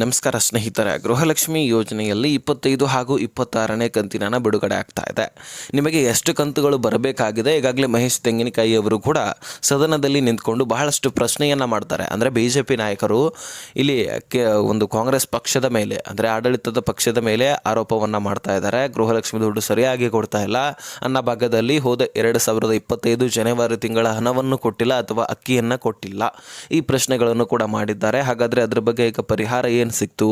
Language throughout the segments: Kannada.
ನಮಸ್ಕಾರ ಸ್ನೇಹಿತರೆ, ಗೃಹಲಕ್ಷ್ಮಿ ಯೋಜನೆಯಲ್ಲಿ ಇಪ್ಪತ್ತೈದು ಹಾಗೂ ಇಪ್ಪತ್ತಾರನೇ ಕಂತಿನ ಬಿಡುಗಡೆ ಆಗ್ತಾ ಇದೆ. ನಿಮಗೆ ಎಷ್ಟು ಕಂತುಗಳು ಬರಬೇಕಾಗಿದೆ? ಈಗಾಗಲೇ ಮಹೇಶ್ ತೆಂಗಿನಕಾಯಿ ಅವರು ಕೂಡ ಸದನದಲ್ಲಿ ನಿಂತ್ಕೊಂಡು ಬಹಳಷ್ಟು ಪ್ರಶ್ನೆಯನ್ನು ಮಾಡ್ತಾರೆ. ಅಂದರೆ ಬಿ ಜೆ ಪಿ ನಾಯಕರು ಇಲ್ಲಿ ಒಂದು ಕಾಂಗ್ರೆಸ್ ಪಕ್ಷದ ಮೇಲೆ, ಅಂದರೆ ಆಡಳಿತದ ಪಕ್ಷದ ಮೇಲೆ ಆರೋಪವನ್ನು ಮಾಡ್ತಾ ಇದ್ದಾರೆ. ಗೃಹಲಕ್ಷ್ಮಿ ದುಡ್ಡು ಸರಿಯಾಗಿ ಕೊಡ್ತಾ ಇಲ್ಲ. ಅನ್ನೋ ಭಾಗದಲ್ಲಿ ಹೋದ ಎರಡು ಸಾವಿರದ ಇಪ್ಪತ್ತೈದು ಜನವರಿ ತಿಂಗಳ ಹಣವನ್ನು ಕೊಟ್ಟಿಲ್ಲ ಅಥವಾ ಅಕ್ಕಿಯನ್ನು ಕೊಟ್ಟಿಲ್ಲ. ಈ ಪ್ರಶ್ನೆಗಳನ್ನು ಕೂಡ ಮಾಡಿದ್ದಾರೆ. ಹಾಗಾದರೆ ಅದರ ಬಗ್ಗೆ ಈಗ ಪರಿಹಾರ ಏನು ಸಿಕ್ತು?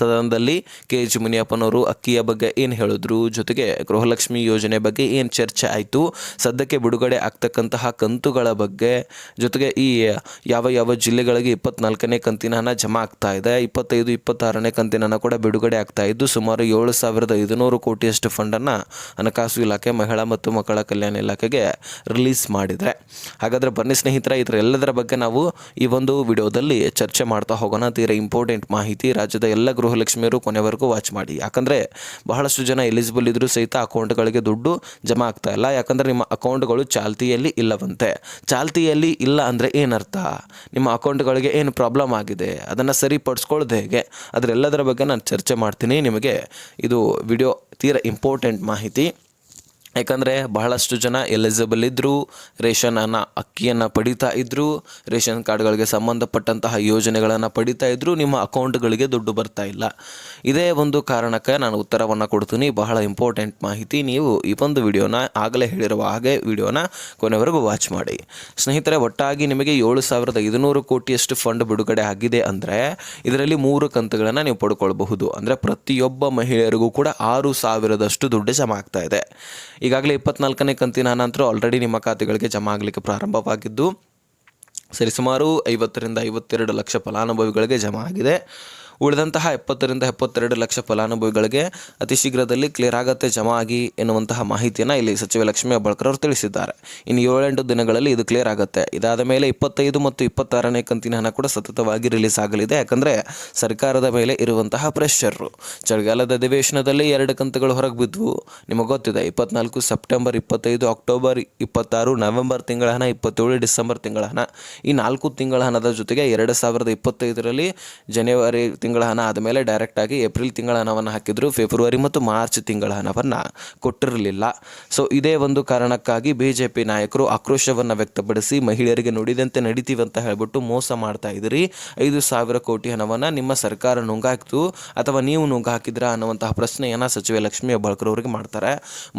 ಸದನದಲ್ಲಿ ಕೆ ಎಚ್ ಮುನಿಯಪ್ಪನವರು ಅಕ್ಕಿಯ ಬಗ್ಗೆ ಏನು ಹೇಳಿದ್ರು? ಜೊತೆಗೆ ಗೃಹಲಕ್ಷ್ಮಿ ಯೋಜನೆ ಬಗ್ಗೆ ಏನು ಚರ್ಚೆ ಆಯಿತು? ಸದ್ಯಕ್ಕೆ ಬಿಡುಗಡೆ ಆಗ್ತಕ್ಕಂತಹ ಕಂತುಗಳ ಬಗ್ಗೆ, ಜೊತೆಗೆ ಈ ಯಾವ ಯಾವ ಜಿಲ್ಲೆಗಳಿಗೆ ಇಪ್ಪತ್ನಾಲ್ಕನೇ ಕಂತಿನ ಹಣ ಜಮಾ ಆಗ್ತಾ ಇದೆ, ಇಪ್ಪತ್ತೈದು, ಇಪ್ಪತ್ತಾರನೇ ಕಂತಿನ ಹಣ ಕೂಡ ಬಿಡುಗಡೆ ಆಗ್ತಾ ಇದ್ದು, ಸುಮಾರು ಏಳು ಸಾವಿರದ ಐದುನೂರು ಕೋಟಿಯಷ್ಟು ಫಂಡನ್ನು ಹಣಕಾಸು ಇಲಾಖೆ, ಮಹಿಳಾ ಮತ್ತು ಮಕ್ಕಳ ಕಲ್ಯಾಣ ಇಲಾಖೆಗೆ ರಿಲೀಸ್ ಮಾಡಿದರೆ. ಹಾಗಾದರೆ ಬನ್ನಿ ಸ್ನೇಹಿತರ ಇದರ ಎಲ್ಲದರ ಬಗ್ಗೆ ನಾವು ಈ ಒಂದು ವಿಡಿಯೋದಲ್ಲಿ ಚರ್ಚೆ ಮಾಡ್ತಾ ಹೋಗೋಣ. ತೀರಾ ಇಂಪಾರ್ಟೆಂಟ್ ಮಾಹಿತಿ ರಾಜ್ಯದ ಎಲ್ಲ ಗೃಹಲಕ್ಷ್ಮಿಯರು ಕೊನೆವರೆಗೂ ವಾಚ್ ಮಾಡಿ. ಯಾಕಂದರೆ ಬಹಳಷ್ಟು ಜನ ಎಲಿಜಿಬಲ್ ಇದ್ದರೂ ಸಹಿತ ಅಕೌಂಟ್ಗಳಿಗೆ ದುಡ್ಡು ಜಮಾ ಆಗ್ತಾ ಇಲ್ಲ. ಯಾಕಂದರೆ ನಿಮ್ಮ ಅಕೌಂಟ್ಗಳು ಚಾಲ್ತಿಯಲ್ಲಿ ಇಲ್ಲವಂತೆ. ಚಾಲ್ತಿಯಲ್ಲಿ ಇಲ್ಲ ಅಂದರೆ ಏನರ್ಥ? ನಿಮ್ಮ ಅಕೌಂಟ್ಗಳಿಗೆ ಏನು ಪ್ರಾಬ್ಲಮ್ ಆಗಿದೆ? ಅದನ್ನು ಸರಿಪಡಿಸ್ಕೊಳ್ಳೋದು ಹೇಗೆ? ಅದರೆಲ್ಲದರ ಬಗ್ಗೆ ನಾನು ಚರ್ಚೆ ಮಾಡ್ತೀನಿ. ನಿಮಗೆ ಇದು ವಿಡಿಯೋ ತೀರ ಇಂಪಾರ್ಟೆಂಟ್ ಮಾಹಿತಿ. ಯಾಕಂದರೆ ಬಹಳಷ್ಟು ಜನ ಎಲಿಜಿಬಲ್ ಇದ್ದರು ರೇಷನನ್ನು ಅಕ್ಕಿಯನ್ನು ಪಡಿತಾ ಇದ್ದರು ರೇಷನ್ ಕಾರ್ಡ್ಗಳಿಗೆ ಸಂಬಂಧಪಟ್ಟಂತಹ ಯೋಜನೆಗಳನ್ನು ಪಡಿತಾ ಇದ್ದರು ನಿಮ್ಮ ಅಕೌಂಟ್ಗಳಿಗೆ ದುಡ್ಡು ಬರ್ತಾ ಇಲ್ಲ. ಇದೇ ಒಂದು ಕಾರಣಕ್ಕೆ ನಾನು ಉತ್ತರವನ್ನು ಕೊಡ್ತೀನಿ. ಬಹಳ ಇಂಪಾರ್ಟೆಂಟ್ ಮಾಹಿತಿ. ನೀವು ಈ ಒಂದು ವಿಡಿಯೋನ ಆಗಲೇ ಹೇಳಿರುವ ಹಾಗೆ ವಿಡಿಯೋನ ಕೊನೆವರೆಗೂ ವಾಚ್ ಮಾಡಿ. ಸ್ನೇಹಿತರೆ, ಒಟ್ಟಾಗಿ ನಿಮಗೆ ಏಳು ಸಾವಿರದ ಐದುನೂರು ಕೋಟಿಯಷ್ಟು ಫಂಡ್ ಬಿಡುಗಡೆ ಆಗಿದೆ ಅಂದರೆ, ಇದರಲ್ಲಿ ಮೂರು ಕಂತುಗಳನ್ನು ನೀವು ಪಡ್ಕೊಳ್ಬಹುದು. ಅಂದರೆ ಪ್ರತಿಯೊಬ್ಬ ಮಹಿಳೆಯರಿಗೂ ಕೂಡ ಆರು ಸಾವಿರದಷ್ಟು ದುಡ್ಡು ಜಮಾ ಆಗ್ತಾ ಇದೆ. ಈಗಾಗಲೇ ಇಪ್ಪತ್ನಾಲ್ಕನೇ ಕಂತಿನ ನಂತರ ಆಲ್ರೆಡಿ ನಿಮ್ಮ ಖಾತೆಗಳಿಗೆ ಜಮಾ ಆಗಲಿಕ್ಕೆ ಪ್ರಾರಂಭವಾಗಿದ್ದು ಸರಿಸುಮಾರು ಐವತ್ತರಿಂದ ಐವತ್ತೆರಡು ಲಕ್ಷ ಫಲಾನುಭವಿಗಳಿಗೆ ಜಮಾ ಆಗಿದೆ. ಉಳಿದಂತಹ ಎಪ್ಪತ್ತರಿಂದ ಎಪ್ಪತ್ತೆರಡು ಲಕ್ಷ ಫಲಾನುಭವಿಗಳಿಗೆ ಅತಿ ಶೀಘ್ರದಲ್ಲಿ ಕ್ಲಿಯರ್ ಆಗತ್ತೆ ಜಮಾ ಆಗಿ ಎನ್ನುವಂತಹ ಮಾಹಿತಿಯನ್ನು ಇಲ್ಲಿ ಸಚಿವ ಲಕ್ಷ್ಮೀ ಹೆಬ್ಬಾಳ್ಕರ್ ಅವರು ತಿಳಿಸಿದ್ದಾರೆ. ಇನ್ನು ಏಳೆಂಟು ದಿನಗಳಲ್ಲಿ ಇದು ಕ್ಲಿಯರ್ ಆಗುತ್ತೆ. ಇದಾದ ಮೇಲೆ ಇಪ್ಪತ್ತೈದು ಮತ್ತು ಇಪ್ಪತ್ತಾರನೇ ಕಂತಿನ ಹಣ ಕೂಡ ಸತತವಾಗಿ ರಿಲೀಸ್ ಆಗಲಿದೆ. ಯಾಕಂದರೆ ಸರ್ಕಾರದ ಮೇಲೆ ಇರುವಂತಹ ಪ್ರೆಷರು ಚಳಿಗಾಲದ ಅಧಿವೇಶನದಲ್ಲಿ ಎರಡು ಕಂತುಗಳು ಹೊರಗೆ ಬಿದ್ದವು ನಿಮಗೆ ಗೊತ್ತಿದೆ, ಇಪ್ಪತ್ನಾಲ್ಕು ಸೆಪ್ಟೆಂಬರ್ ಇಪ್ಪತ್ತೈದು, ಅಕ್ಟೋಬರ್ ಇಪ್ಪತ್ತಾರು, ನವೆಂಬರ್ ತಿಂಗಳ ಹಣ, ಇಪ್ಪತ್ತೇಳು ಡಿಸೆಂಬರ್ ತಿಂಗಳ ಹಣ. ಈ ನಾಲ್ಕು ತಿಂಗಳ ಹಣದ ಜೊತೆಗೆ ಎರಡು ಸಾವಿರದ ಇಪ್ಪತ್ತೈದರಲ್ಲಿ ಜನವರಿ ತಿಂಗಳ ಹಣ ಆದಮೇಲೆ ಡೈರೆಕ್ಟಾಗಿ ಏಪ್ರಿಲ್ ತಿಂಗಳ ಹಣವನ್ನು ಹಾಕಿದ್ರು, ಫೆಬ್ರವರಿ ಮತ್ತು ಮಾರ್ಚ್ ತಿಂಗಳ ಹಣವನ್ನು ಕೊಟ್ಟಿರಲಿಲ್ಲ. ಸೊ ಇದೇ ಒಂದು ಕಾರಣಕ್ಕಾಗಿ ಬಿ ಜೆ ಪಿ ನಾಯಕರು ಆಕ್ರೋಶವನ್ನು ವ್ಯಕ್ತಪಡಿಸಿ ಮಹಿಳೆಯರಿಗೆ ನುಡಿದಂತೆ ನಡೀತೀವಿ ಅಂತ ಹೇಳ್ಬಿಟ್ಟು ಮೋಸ ಮಾಡ್ತಾ ಇದ್ದೀರಿ. ಐದು ಸಾವಿರ ಕೋಟಿ ಹಣವನ್ನು ನಿಮ್ಮ ಸರ್ಕಾರ ನುಂಗಾಕ್ತು ಅಥವಾ ನೀವು ನುಂಗಾಕಿದ್ರ ಅನ್ನುವಂತಹ ಪ್ರಶ್ನೆಯನ್ನು ಸಚಿವೆ ಲಕ್ಷ್ಮೀ ಹೆಬ್ಬಾಳ್ಕರ್ ಅವರಿಗೆ ಮಾಡ್ತಾರೆ.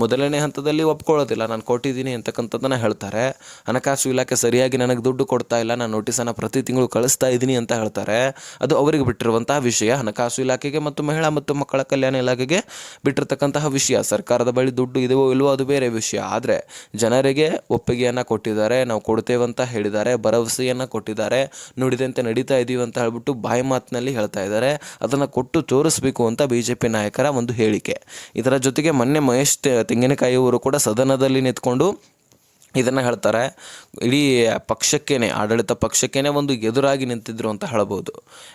ಮೊದಲನೇ ಹಂತದಲ್ಲಿ ಒಪ್ಕೊಳ್ಳೋದಿಲ್ಲ. ನಾನು ಕೊಟ್ಟಿದ್ದೀನಿ ಅಂತಕ್ಕಂಥದ್ದನ್ನು ಹೇಳ್ತಾರೆ. ಹಣಕಾಸು ಇಲಾಖೆ ಸರಿಯಾಗಿ ನನಗೆ ದುಡ್ಡು ಕೊಡ್ತಾ ಇಲ್ಲ. ನಾನು ನೋಟಿಸನ್ನು ಪ್ರತಿ ತಿಂಗಳು ಕಳಿಸ್ತಾ ಇದ್ದೀನಿ ಅಂತ ಹೇಳ್ತಾರೆ. ಅದು ಅವರಿಗೆ ಬಿಟ್ಟಿರುವಂತಹ ವಿಷಯ, ಹಣಕಾಸು ಇಲಾಖೆಗೆ ಮತ್ತು ಮಹಿಳಾ ಮತ್ತು ಮಕ್ಕಳ ಕಲ್ಯಾಣ ಇಲಾಖೆಗೆ ಬಿಟ್ಟಿರ್ತಕ್ಕಂತಹ ವಿಷಯ. ಸರ್ಕಾರದ ಬಳಿ ದುಡ್ಡು ಇದೆಯೋ ಇಲ್ವೋ ಅದು ಬೇರೆ ವಿಷಯ. ಆದರೆ ಜನರಿಗೆ ಒಪ್ಪಿಗೆಯನ್ನು ಕೊಟ್ಟಿದ್ದಾರೆ, ನಾವು ಕೊಡ್ತೇವೆ ಅಂತ ಹೇಳಿದ್ದಾರೆ, ಭರವಸೆಯನ್ನು ಕೊಟ್ಟಿದ್ದಾರೆ, ನುಡಿದಂತೆ ನಡೀತಾ ಇದ್ದೀವಿ ಅಂತ ಹೇಳ್ಬಿಟ್ಟು ಬಾಯಿ ಮಾತಿನಲ್ಲಿ ಹೇಳ್ತಾ ಇದ್ದಾರೆ. ಅದನ್ನು ಕೊಟ್ಟು ತೋರಿಸಬೇಕು ಅಂತ ಬಿ ಜೆ ಪಿ ನಾಯಕರ ಒಂದು ಹೇಳಿಕೆ. ಇದರ ಜೊತೆಗೆ ಮೊನ್ನೆ ಮಹೇಶ್ ತೆ- ತೆಂಗಿನಕಾಯಿ ಅವರು ಕೂಡ ಸದನದಲ್ಲಿ ನಿಂತ್ಕೊಂಡು ಇದನ್ನು ಹೇಳ್ತಾರೆ, ಇಡೀ ಪಕ್ಷಕ್ಕೇನೆ, ಆಡಳಿತ ಪಕ್ಷಕ್ಕೇನೆ ಒಂದು ಎದುರಾಗಿ ನಿಂತಿದ್ರು ಅಂತ ಹೇಳ್ಬೋದು.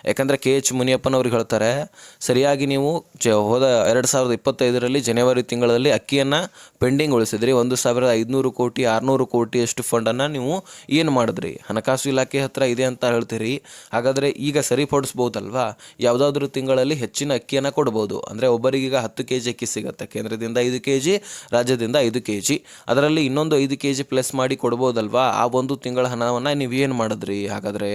ಯಾಕಂದರೆ ಕೆ ಎಚ್ ಮುನಿಯಪ್ಪನವ್ರಿಗೆ ಹೇಳ್ತಾರೆ, ಸರಿಯಾಗಿ ನೀವು ಜ, ಹೋದ ಎರಡು ಸಾವಿರದ ಇಪ್ಪತ್ತೈದರಲ್ಲಿ ಜನವರಿ ತಿಂಗಳಲ್ಲಿ ಅಕ್ಕಿಯನ್ನು ಪೆಂಡಿಂಗ್ ಉಳಿಸಿದ್ರಿ. ಒಂದು ಸಾವಿರದ ಐದುನೂರು ಕೋಟಿ, ಆರುನೂರು ಕೋಟಿಯಷ್ಟು ಫಂಡನ್ನು ನೀವು ಏನು ಮಾಡಿದ್ರಿ? ಹಣಕಾಸು ಇಲಾಖೆ ಹತ್ರ ಇದೆ ಅಂತ ಹೇಳ್ತೀರಿ. ಹಾಗಾದರೆ ಈಗ ಸರಿಪಡಿಸ್ಬೋದಲ್ವಾ? ಯಾವುದಾದ್ರೂ ತಿಂಗಳಲ್ಲಿ ಹೆಚ್ಚಿನ ಅಕ್ಕಿಯನ್ನು ಕೊಡ್ಬೋದು. ಅಂದರೆ ಒಬ್ಬರಿಗೀಗ ಹತ್ತು ಕೆ ಜಿ ಅಕ್ಕಿ ಸಿಗುತ್ತೆ. ಕೇಂದ್ರದಿಂದ ಐದು ಕೆ ಜಿ ರಾಜ್ಯದಿಂದ ಐದು ಕೆ ಜಿ ಅದರಲ್ಲಿ ಇನ್ನೊಂದು ಐದು ಕೆ ಜಿ ಪ್ಲಸ್ ಮಾಡಿ ಕೊಡ್ಬೋದಲ್ವಾ? ಆ ಒಂದು ತಿಂಗಳ ಹಣವನ್ನು ನೀವು ಏನು ಮಾಡಿದ್ರಿ? ಹಾಗಾದರೆ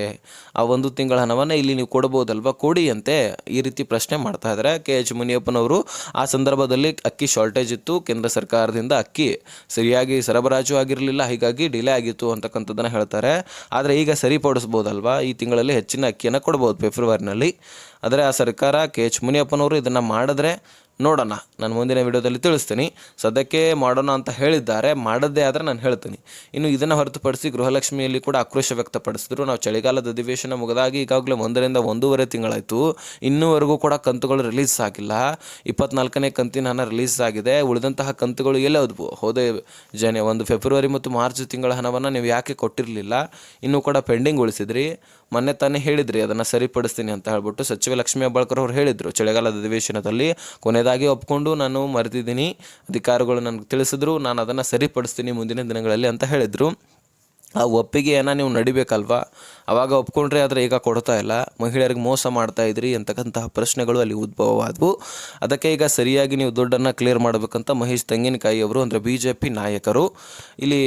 ಆ ಒಂದು ತಿಂಗಳ ಹಣವನ್ನು ಇಲ್ಲಿ ನೀವು ಕೊಡ್ಬೋದಲ್ವಾ? ಕೊಡಿ ಅಂತೆ ಈ ರೀತಿ ಪ್ರಶ್ನೆ ಮಾಡ್ತಾ ಇದ್ದಾರೆ. ಕೆ ಎಚ್ ಮುನಿಯಪ್ಪನವರು, ಆ ಸಂದರ್ಭದಲ್ಲಿ ಅಕ್ಕಿ ಶಾರ್ಟೇಜ್ ಇತ್ತು. ಕೇಂದ್ರ ಸರ್ಕಾರದಿಂದ ಅಕ್ಕಿ ಸರಿಯಾಗಿ ಸರಬರಾಜು ಆಗಿರಲಿಲ್ಲ. ಹೀಗಾಗಿ ಡಿಲೇ ಆಗಿತ್ತು ಅಂತಕ್ಕಂಥದ್ದನ್ನು ಹೇಳ್ತಾರೆ. ಆದರೆ ಈಗ ಸರಿಪಡಿಸ್ಬೋದಲ್ವಾ? ಈ ತಿಂಗಳಲ್ಲಿ ಹೆಚ್ಚಿನ ಅಕ್ಕಿಯನ್ನು ಕೊಡ್ಬೋದು ಫೆಬ್ರವರಿನಲ್ಲಿ. ಆದರೆ ಆ ಸರ್ಕಾರ ಕೆ ಎಚ್ ಮುನಿಯಪ್ಪನವರು ಇದನ್ನು ಮಾಡಿದ್ರೆ ನೋಡೋಣ. ನಾನು ಮುಂದಿನ ವಿಡಿಯೋದಲ್ಲಿ ತಿಳಿಸ್ತೀನಿ. ಸದ್ಯಕ್ಕೆ ಮಾಡೋಣ ಅಂತ ಹೇಳಿದ್ದಾರೆ. ಮಾಡದ್ದೇ ಆದರೆ ನಾನು ಹೇಳ್ತೀನಿ. ಇನ್ನು ಇದನ್ನು ಹೊರತುಪಡಿಸಿ ಗೃಹಲಕ್ಷ್ಮಿಯಲ್ಲಿ ಕೂಡ ಆಕ್ರೋಶ ವ್ಯಕ್ತಪಡಿಸಿದ್ರು. ನಾವು ಚಳಿಗಾಲದ ಅಧಿವೇಶನ ಮುಗಿದಾಗಿ ಈಗಾಗಲೇ ಒಂದರಿಂದ ಒಂದೂವರೆ ತಿಂಗಳಾಯಿತು. ಇನ್ನೂವರೆಗೂ ಕೂಡ ಕಂತುಗಳು ರಿಲೀಸ್ ಆಗಿಲ್ಲ. ಇಪ್ಪತ್ನಾಲ್ಕನೇ ಕಂತಿನ ಹಣ ರಿಲೀಸ್ ಆಗಿದೆ. ಉಳಿದಂತಹ ಕಂತುಗಳು ಎಲ್ಲೇ ಹೋದ್ವು ಹೋದೇ ಜನ ಒಂದು ಫೆಬ್ರವರಿ ಮತ್ತು ಮಾರ್ಚ್ ತಿಂಗಳ ಹಣವನ್ನು ನೀವು ಯಾಕೆ ಕೊಟ್ಟಿರಲಿಲ್ಲ? ಇನ್ನೂ ಕೂಡ ಪೆಂಡಿಂಗ್ ಉಳಿಸಿದ್ರಿ. ಮೊನ್ನೆ ತಾನೇ ಹೇಳಿದ್ರಿ, ಅದನ್ನು ಸರಿಪಡಿಸ್ತೀನಿ ಅಂತ ಹೇಳ್ಬಿಟ್ಟು. ಸಚಿವ ಲಕ್ಷ್ಮೀ ಹೆಬ್ಬಾಳ್ಕರ್ ಅವರು ಹೇಳಿದರು, ಚಳಿಗಾಲದ ಅಧಿವೇಶನದಲ್ಲಿ ಕೊನೆಯದಾಗಿ ಒಪ್ಕೊಂಡು ನಾನು ಮರೆತಿದ್ದೀನಿ. ಅಧಿಕಾರಿಗಳು ನನಗೆ ತಿಳಿಸಿದ್ರು, ನಾನು ಅದನ್ನು ಸರಿಪಡಿಸ್ತೀನಿ ಮುಂದಿನ ದಿನಗಳಲ್ಲಿ ಅಂತ ಹೇಳಿದರು. ಆ ಒಪ್ಪಿಗೆಯನ್ನು ನೀವು ನಡಿಬೇಕಲ್ವಾ? ಅವಾಗ ಒಪ್ಕೊಂಡ್ರೆ ಆದರೆ ಈಗ ಕೊಡ್ತಾ ಇಲ್ಲ. ಮಹಿಳೆಯರಿಗೆ ಮೋಸ ಮಾಡ್ತಾ ಇದ್ರಿ ಅಂತಕ್ಕಂತಹ ಪ್ರಶ್ನೆಗಳು ಅಲ್ಲಿ ಉದ್ಭವವಾದವು. ಅದಕ್ಕೆ ಈಗ ಸರಿಯಾಗಿ ನೀವು ದುಡ್ಡನ್ನು ಕ್ಲಿಯರ್ ಮಾಡಬೇಕಂತ ಮಹೇಶ್ ತೆಂಗಿನಕಾಯಿ ಅವರು ಅಂದರೆ ಬಿ ಜೆ ಪಿ ನಾಯಕರು, ಇಲ್ಲಿ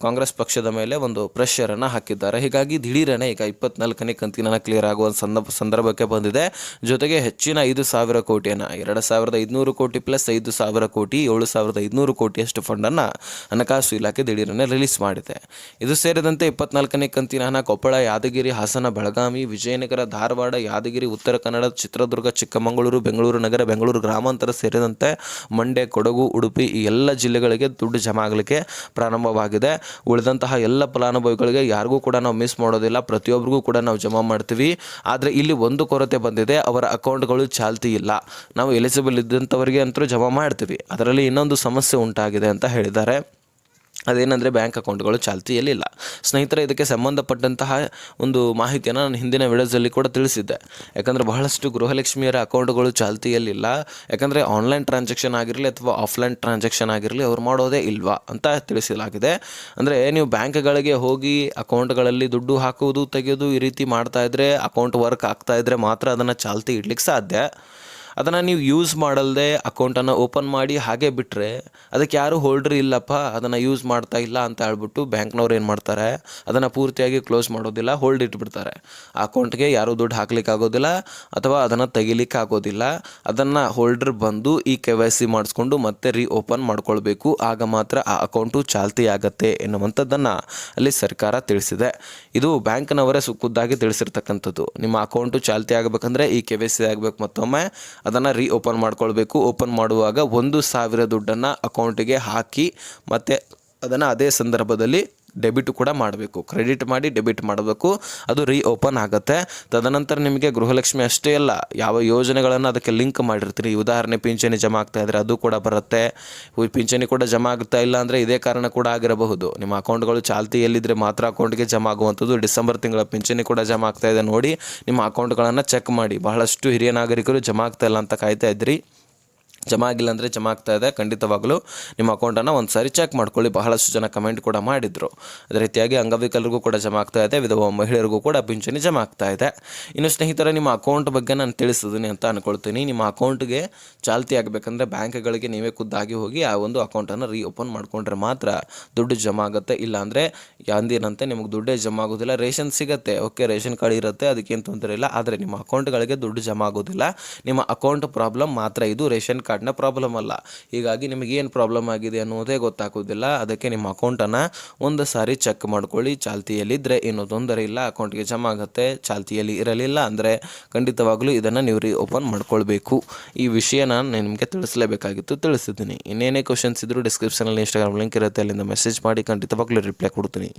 ಕಾಂಗ್ರೆಸ್ ಪಕ್ಷದ ಮೇಲೆ ಒಂದು ಪ್ರೆಷರನ್ನು ಹಾಕಿದ್ದಾರೆ. ಹೀಗಾಗಿ ದಿಢೀರನೇ ಈಗ ಇಪ್ಪತ್ನಾಲ್ಕನೇ ಕಂತಿನ ಕ್ಲಿಯರ್ ಆಗುವ ಸಂದರ್ಭ ಸಂದರ್ಭಕ್ಕೆ ಬಂದಿದೆ. ಜೊತೆಗೆ ಹೆಚ್ಚಿನ ಐದು ಸಾವಿರ ಕೋಟಿಯನ್ನು, ಎರಡು ಸಾವಿರದ ಐದುನೂರು ಕೋಟಿ ಪ್ಲಸ್ ಐದು ಸಾವಿರ ಕೋಟಿ, ಏಳು ಸಾವಿರದ ಐದುನೂರು ಕೋಟಿಯಷ್ಟು ಫಂಡನ್ನು ಹಣಕಾಸು ಇಲಾಖೆ ದಿಢೀರನೇ ರಿಲೀಸ್ ಮಾಡಿದೆ. ಇದು ಸೇರಿದಂತೆ ಇಪ್ಪತ್ನಾಲ್ಕನೇ ಕಂತಿನ ಹಣ ಕೊಪ್ಪಳ, ಯಾದಗಿರಿ, ಹಾಸನ, ಬೆಳಗಾವಿ, ವಿಜಯನಗರ, ಧಾರವಾಡ, ಯಾದಗಿರಿ, ಉತ್ತರ ಕನ್ನಡ, ಚಿತ್ರದುರ್ಗ, ಚಿಕ್ಕಮಗಳೂರು, ಬೆಂಗಳೂರು ನಗರ, ಬೆಂಗಳೂರು ಗ್ರಾಮಾಂತರ ಸೇರಿದಂತೆ ಮಂಡ್ಯ, ಕೊಡಗು, ಉಡುಪಿ ಈ ಎಲ್ಲ ಜಿಲ್ಲೆಗಳಿಗೆ ದುಡ್ಡು ಜಮಾ ಆಗಲಿಕ್ಕೆ ಪ್ರಾರಂಭವಾಗಿದೆ. ಉಳಿದಂತಹ ಎಲ್ಲ ಫಲಾನುಭವಿಗಳಿಗೆ ಯಾರಿಗೂ ಕೂಡ ನಾವು ಮಿಸ್ ಮಾಡೋದಿಲ್ಲ. ಪ್ರತಿಯೊಬ್ಬರಿಗೂ ಕೂಡ ನಾವು ಜಮಾ ಮಾಡ್ತೀವಿ. ಆದರೆ ಇಲ್ಲಿ ಒಂದು ಕೊರತೆ ಬಂದಿದೆ. ಅವರ ಅಕೌಂಟ್ಗಳು ಚಾಲ್ತಿ ಇಲ್ಲ. ನಾವು ಎಲಿಜಿಬಲ್ ಇದ್ದಂಥವರಿಗೆ ಅಂತೂ ಜಮಾ ಮಾಡ್ತೀವಿ. ಅದರಲ್ಲಿ ಇನ್ನೊಂದು ಸಮಸ್ಯೆ ಉಂಟಾಗಿದೆ ಅಂತ ಹೇಳಿದ್ದಾರೆ. ಅದೇನೆಂದರೆ ಬ್ಯಾಂಕ್ ಅಕೌಂಟ್ಗಳು ಚಾಲ್ತಿಯಲ್ಲಿಲ್ಲ ಸ್ನೇಹಿತರೆ, ಇದಕ್ಕೆ ಸಂಬಂಧಪಟ್ಟಂತಹ ಒಂದು ಮಾಹಿತಿಯನ್ನು ನಾನು ಹಿಂದಿನ ವಿಡಿಯೋಸಲ್ಲಿ ಕೂಡ ತಿಳಿಸಿದ್ದೆ. ಯಾಕಂದರೆ ಬಹಳಷ್ಟು ಗೃಹಲಕ್ಷ್ಮಿಯರ ಅಕೌಂಟ್ಗಳು ಚಾಲ್ತಿಯಲ್ಲಿಲ್ಲ ಯಾಕಂದರೆ ಆನ್ಲೈನ್ ಟ್ರಾನ್ಸಾಕ್ಷನ್ ಆಗಿರಲಿ ಅಥವಾ ಆಫ್ಲೈನ್ ಟ್ರಾನ್ಸಾಕ್ಷನ್ ಆಗಿರಲಿ ಅವ್ರು ಮಾಡೋದೇ ಇಲ್ವಾ ಅಂತ ತಿಳಿಸಲಾಗಿದೆ. ಅಂದರೆ ನೀವು ಬ್ಯಾಂಕ್ಗಳಿಗೆ ಹೋಗಿ ಅಕೌಂಟ್ಗಳಲ್ಲಿ ದುಡ್ಡು ಹಾಕುವುದು ತೆಗೆಯೋದು ಈ ರೀತಿ ಮಾಡ್ತಾ ಇದ್ದರೆ ಅಕೌಂಟ್ ವರ್ಕ್ ಆಗ್ತಾ ಇದ್ದರೆ ಮಾತ್ರ ಅದನ್ನು ಚಾಲ್ತಿ ಇಡ್ಲಿಕ್ಕೆ ಸಾಧ್ಯ. ಅದನ್ನು ನೀವು ಯೂಸ್ ಮಾಡಲ್ದೆ ಅಕೌಂಟನ್ನು ಓಪನ್ ಮಾಡಿ ಹಾಗೆ ಬಿಟ್ಟರೆ ಅದಕ್ಕೆ ಯಾರು ಹೋಲ್ಡ್ರ್ ಇಲ್ಲಪ್ಪ, ಅದನ್ನು ಯೂಸ್ ಮಾಡ್ತಾ ಇಲ್ಲ ಅಂತ ಹೇಳ್ಬಿಟ್ಟು ಬ್ಯಾಂಕ್ನವ್ರು ಏನು ಮಾಡ್ತಾರೆ? ಅದನ್ನು ಪೂರ್ತಿಯಾಗಿ ಕ್ಲೋಸ್ ಮಾಡೋದಿಲ್ಲ ಹೋಲ್ಡ್ ಇಟ್ಬಿಡ್ತಾರೆ. ಆ ಅಕೌಂಟ್ಗೆ ಯಾರೂ ದುಡ್ಡು ಹಾಕ್ಲಿಕ್ಕೆ ಆಗೋದಿಲ್ಲ ಅಥವಾ ಅದನ್ನು ತೆಗಿಲಿಕ್ಕೆ ಆಗೋದಿಲ್ಲ. ಅದನ್ನು ಹೋಲ್ಡ್ರ್ ಬಂದು ಈ ಕೆ ವೈ ಸಿ ಮಾಡಿಸ್ಕೊಂಡು ಮತ್ತೆ ರೀ ಓಪನ್ ಮಾಡ್ಕೊಳ್ಬೇಕು. ಆಗ ಮಾತ್ರ ಆ ಅಕೌಂಟು ಚಾಲ್ತಿ ಆಗತ್ತೆ ಎನ್ನುವಂಥದ್ದನ್ನು ಅಲ್ಲಿ ಸರ್ಕಾರ ತಿಳಿಸಿದೆ. ಇದು ಬ್ಯಾಂಕ್ನವರೇ ಸುಖದ್ದಾಗಿ ತಿಳಿಸಿರ್ತಕ್ಕಂಥದ್ದು. ನಿಮ್ಮ ಅಕೌಂಟು ಚಾಲ್ತಿ ಆಗಬೇಕಂದ್ರೆ ಈ ಕೆ ವೈ ಸಿ ಆಗಬೇಕು ಮತ್ತೊಮ್ಮೆ. ಅದನ್ನು ರೀ ಓಪನ್ ಮಾಡ್ಕೊಳ್ಬೇಕು. ಓಪನ್ ಮಾಡುವಾಗ ಒಂದು ಸಾವಿರ ದುಡ್ಡನ್ನು ಅಕೌಂಟಿಗೆ ಹಾಕಿ ಮತ್ತು ಅದನ್ನು ಅದೇ ಸಂದರ್ಭದಲ್ಲಿ ಡೆಬಿಟ್ ಕೂಡ ಮಾಡಬೇಕು. ಕ್ರೆಡಿಟ್ ಮಾಡಿ ಡೆಬಿಟ್ ಮಾಡಬೇಕು. ಅದು ರೀ ಓಪನ್ ಆಗುತ್ತೆ. ತದನಂತರ ನಿಮಗೆ ಗೃಹಲಕ್ಷ್ಮಿ ಅಷ್ಟೇ ಅಲ್ಲ, ಯಾವ ಯೋಜನೆಗಳನ್ನು ಅದಕ್ಕೆ ಲಿಂಕ್ ಮಾಡಿರ್ತೀರಿ ಉದಾಹರಣೆ ಪಿಂಚಣಿ ಜಮಾ ಆಗ್ತಾ ಇದ್ದರೆ ಅದು ಕೂಡ ಬರುತ್ತೆ. ಪಿಂಚಣಿ ಕೂಡ ಜಮಾ ಆಗ್ತಾ ಇಲ್ಲ ಅಂದರೆ ಇದೇ ಕಾರಣ ಕೂಡ ಆಗಿರಬಹುದು. ನಿಮ್ಮ ಅಕೌಂಟ್ಗಳು ಚಾಲ್ತಿಯಲ್ಲಿದ್ದರೆ ಮಾತ್ರ ಅಕೌಂಟ್ಗೆ ಜಮಾ ಆಗುವಂಥದ್ದು. ಡಿಸೆಂಬರ್ ತಿಂಗಳ ಪಿಂಚಣಿ ಕೂಡ ಜಮಾ ಆಗ್ತಾ ಇದೆ ನೋಡಿ. ನಿಮ್ಮ ಅಕೌಂಟ್ಗಳನ್ನು ಚೆಕ್ ಮಾಡಿ. ಬಹಳಷ್ಟು ಹಿರಿಯ ನಾಗರಿಕರು ಜಮಾ ಆಗ್ತಾ ಇಲ್ಲ ಅಂತ ಕಾಯ್ತಾ ಇದ್ರಿ. ಜಮಾ ಆಗಿಲ್ಲ ಅಂದರೆ ಜಮಾ ಆಗ್ತಾ ಇದೆ. ಖಂಡಿತವಾಗಲೂ ನಿಮ್ಮ ಅಕೌಂಟನ್ನು ಒಂದು ಸರಿ ಚೆಕ್ ಮಾಡ್ಕೊಳ್ಳಿ. ಬಹಳಷ್ಟು ಜನ ಕಮೆಂಟ್ ಕೂಡ ಮಾಡಿದರು. ಅದೇ ರೀತಿಯಾಗಿ ಅಂಗವಿಕಲರಿಗೂ ಕೂಡ ಜಮಾ ಆಗ್ತಾ ಇದೆ. ವಿಧವಾ ಮಹಿಳೆಯರಿಗೂ ಕೂಡ ಪಿಂಚಣಿ ಜಮಾ ಆಗ್ತಾ ಇದೆ. ಇನ್ನು ಸ್ನೇಹಿತರೆ, ನಿಮ್ಮ ಅಕೌಂಟ್ ಬಗ್ಗೆ ನಾನು ತಿಳಿಸಿದ್ದೀನಿ ಅಂತ ಅಂದ್ಕೊಳ್ತೀನಿ ನಿಮ್ಮ ಅಕೌಂಟ್ಗೆ ಚಾಲ್ತಿ ಆಗಬೇಕಂದ್ರೆ ಬ್ಯಾಂಕ್ಗಳಿಗೆ ನೀವೇ ಖುದ್ದಾಗಿ ಹೋಗಿ ಆ ಒಂದು ಅಕೌಂಟನ್ನು ರೀ ಓಪನ್ ಮಾಡ್ಕೊಂಡ್ರೆ ಮಾತ್ರ ದುಡ್ಡು ಜಮಾ ಆಗುತ್ತೆ ಇಲ್ಲಾಂದರೆ ಯಾಂದಿನಂತೆ ನಿಮಗೆ ದುಡ್ಡೇ ಜಮಾ ಆಗೋದಿಲ್ಲ ರೇಷನ್ ಸಿಗುತ್ತೆ. ಓಕೆ, ರೇಷನ್ ಕಾರ್ಡ್ ಇರುತ್ತೆ. ಅದಕ್ಕೇನು ತೊಂದರೆ ಇಲ್ಲ. ಆದರೆ ನಿಮ್ಮ ಅಕೌಂಟ್ಗಳಿಗೆ ದುಡ್ಡು ಜಮಾ ಆಗೋದಿಲ್ಲ ನಿಮ್ಮ ಅಕೌಂಟ್ ಪ್ರಾಬ್ಲಮ್ ಮಾತ್ರ ಇದು. ರೇಷನ್ ಕಾರ್ಡ್ನ ಪ್ರಾಬ್ಲಮ್ ಅಲ್ಲ. ಹೀಗಾಗಿ ನಿಮಗೆ ಏನು ಪ್ರಾಬ್ಲಮ್ ಆಗಿದೆ ಅನ್ನೋದೇ ಗೊತ್ತಾಗೋದಿಲ್ಲ. ಅದಕ್ಕೆ ನಿಮ್ಮ ಅಕೌಂಟನ್ನು ಒಂದು ಸಾರಿ ಚೆಕ್ ಮಾಡ್ಕೊಳ್ಳಿ. ಚಾಲ್ತಿಯಲ್ಲಿದ್ದರೆ ಏನೂ ತೊಂದರೆ ಇಲ್ಲ. ಅಕೌಂಟ್ಗೆ ಜಮಾ ಆಗುತ್ತೆ, ಚಾಲ್ತಿಯಲ್ಲಿ ಇರಲಿಲ್ಲ ಅಂದರೆ ಖಂಡಿತವಾಗ್ಲೂ ಇದನ್ನು ನೀವು ರೀ ಓಪನ್ ಮಾಡ್ಕೊಳ್ಬೇಕು. ಈ ವಿಷಯ ನಾನು ನಿಮಗೆ ತಿಳಿಸಲೇಬೇಕಾಗಿತ್ತು, ತಿಳಿಸಿದ್ದೀನಿ. ಇನ್ನೇನೇ ಕ್ವಶನ್ಸ್ ಇದ್ದರೂ ಡಿಸ್ಕ್ರಿಪ್ಷನಲ್ಲಿ ಇನ್ಸ್ಟಾಗ್ರಾಮ್ ಲಿಂಕ್ ಇರುತ್ತೆ. ಅಲ್ಲಿಂದ ಮೆಸೇಜ್ ಮಾಡಿ, ಖಂಡಿತವಾಗ್ಲೂ ರಿಪ್ಲೈ ಕೊಡ್ತೀನಿ.